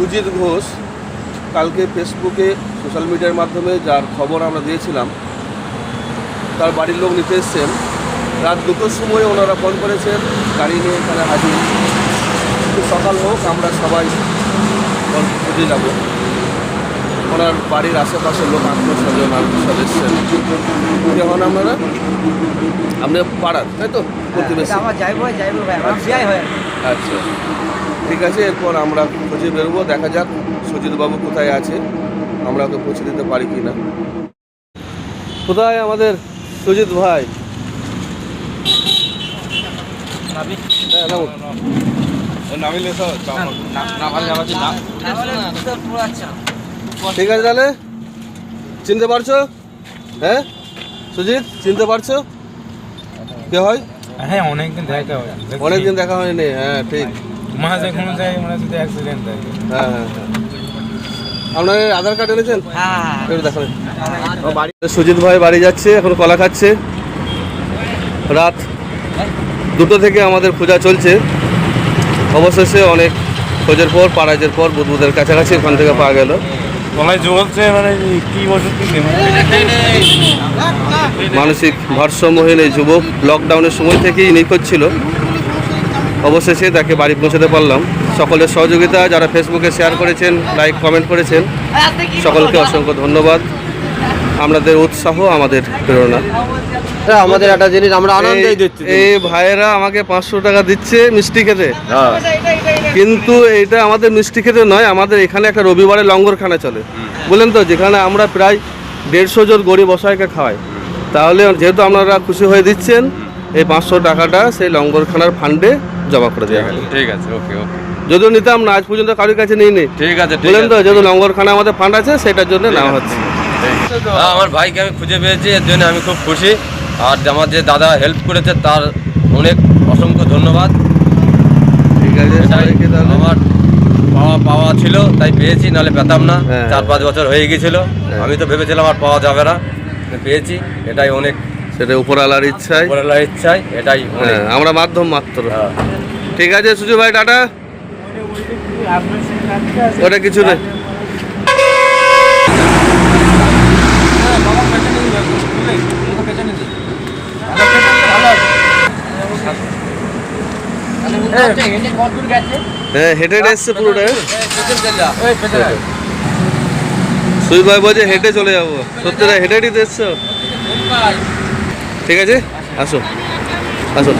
সুজিত ঘোষ কালকে ফেসবুকে সোশ্যাল মিডিয়ার মাধ্যমে যার খবর আমরা দিয়েছিলাম তার বাড়ির লোক নিতে এসছেন রাত দুটোর সময় ওনারা ফোন করেছেন গাড়ি নিয়ে এখানে হাজির। সকাল হোক আমরা সবাই খুঁজে যাব। ওনার বাড়ির আশেপাশের লোক আত্মীয় স্বজন আত্মীয় এসছেন কেমন আপনারা? আপনি পাড়ার তাই তো? প্রতিবেশী। আচ্ছা। ঠিক আছে এরপর আমরা খুঁজে বেরোবো দেখা যাক সুজিত বাবু কোথায় আছে আমরা ওকে পৌঁছে দিতে পারি কি না কোথায় আমাদের সুজিত ভাই? হ্যাঁ। ঠিক আছে তাহলে? চিনতে পারছ? হ্যাঁ? সুজিত চিনতে পারছ? কে হয়? হ্যাঁ অনেকদিন দেখা হয় অনেকদিন দেখা হয়নি হ্যাঁ ঠিক। মাঝে কোনো যায় মানে যদি অ্যাক্সিডেন্ট হয়। হ্যাঁ হ্যাঁ হ্যাঁ। আপনার আধার কার্ড এনেছেন? হ্যাঁ একটু দেখাবেন বাড়ি সুজিত ভাই বাড়ি যাচ্ছে এখন কলা খাচ্ছে। রাত দুটো থেকে আমাদের খোঁজা চলছে। অবশেষে অনেক খোঁজের পর পাড়াজের পর বুধবুদের কাছাকাছি ওখান থেকে পাওয়া গেল। মানে কি মানসিক ভারসাম্যহীন এই যুবক লকডাউনের সময় থেকেই নিখোঁজ ছিল। অবশেষে তাকে বাড়ি পৌঁছাতে পারলাম। সকলের সহযোগিতা, যারা ফেসবুকে শেয়ার করেছেন লাইক কমেন্ট করেছেন, সকলকে অসংখ্য ধন্যবাদ। আপনাদের উৎসাহ আমাদের প্রেরণা। আমাদের একটা জিনিস আমরা আনন্দেই দিচ্ছি। এই ভাইয়েরা আমাকে পাঁচশো টাকা দিচ্ছে মিষ্টি খেতে। কিন্তু এটা আমাদের মিষ্টি খেতে নয় আমাদের এখানে একটা রবিবারে লঙ্গরখানা চলে। বললেন তো যেখানে আমরা প্রায় দেড়শো জন গরিব অসহায়কে খাওয়াই। তাহলে যেহেতু আপনারা খুশি হয়ে দিচ্ছেন এই পাঁচশো টাকাটা সেই লঙ্গরখানার ফান্ডে জমা করে দেওয়া হবে ঠিক আছে ওকে ওকে। যদিও নিতাম না আজ পর্যন্ত কারোর কাছে নিই নি ঠিক আছে ঠিক বললেন তো যেহেতু লঙ্গরখানা আমাদের ফান্ড আছে সেটার জন্য নেওয়া হচ্ছে। হ্যাঁ, আমার ভাইকে আমি খুঁজে পেয়েছি এর জন্য আমি খুব খুশি। আর আমার যে দাদা হেল্প করেছে তার অনেক অসংখ্য ধন্যবাদ। ঠিক আছে আমার পাওয়া পাওয়া ছিল তাই পেয়েছি নাহলে পেতাম না। হ্যাঁ। চার পাঁচ বছর হয়ে গেছিল আমি তো ভেবেছিলাম আর পাওয়া যাবে না। পেয়েছি এটাই অনেক সেটা উপরওয়ালার ইচ্ছায়। উপরের ইচ্ছাই এটাই হ্যাঁ আমরা মাধ্যম মাত্র। হ্যাঁ। ঠিক আছে সুজু ভাই টাটা। ওটা কিছু নেই হ্যাঁ হেঁটে হেঁটে এসছে পুরোটা সুজিত ভাই বলছে হেঁটে চলে যাব। সত্যি না হেঁটে হেঁটে এসছো? ঠিক আছে? আসো। আসো।